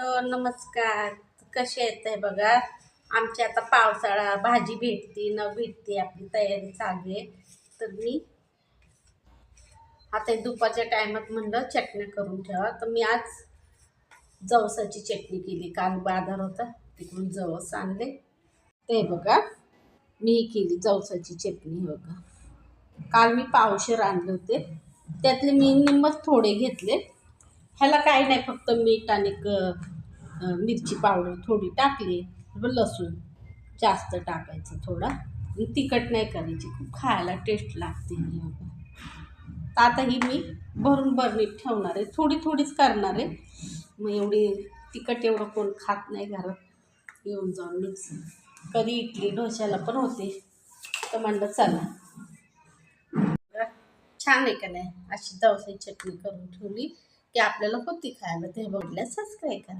Hello नमस्कार कसे आहेत आहे बघा. आमची आता पावसाळा भाजी भेटते न भेटते आपली तयारी चालू आहे. तर मी आता दुपारच्या टायमात म्हणलं चटण्या करून ठेवा. तर मी आज जवसाची चटणी केली. काल बाजार होता तिकडून जवस आणले. ते बघा मी केली जवसाची चटणी बघा. काल मी पावशेर आणले होते. त्यातले मी निम्मच थोडे घेतले. ह्याला काही नाही फक्त मीठ आणि क मिरची पावडर थोडी टाकली लसूण जास्त टाकायचं थोडा. तिखट नाही करायची खूप खायला टेस्ट लागते तर आता ही मी भरून भरणीत ठेवणार आहे. थोडी थोडीच करणार आहे. मग एवढी तिखट एवढं कोण खात नाही घरात. येऊन जाऊन मिक्स कधी इडली डोश्याला पण होते. तर म्हणलं चला. छान आहे का नाही? अशी दवसाची चटणी करून ठेवली. की आपल्याला होती खायला ते बघल्या सबस्क्राईब करा.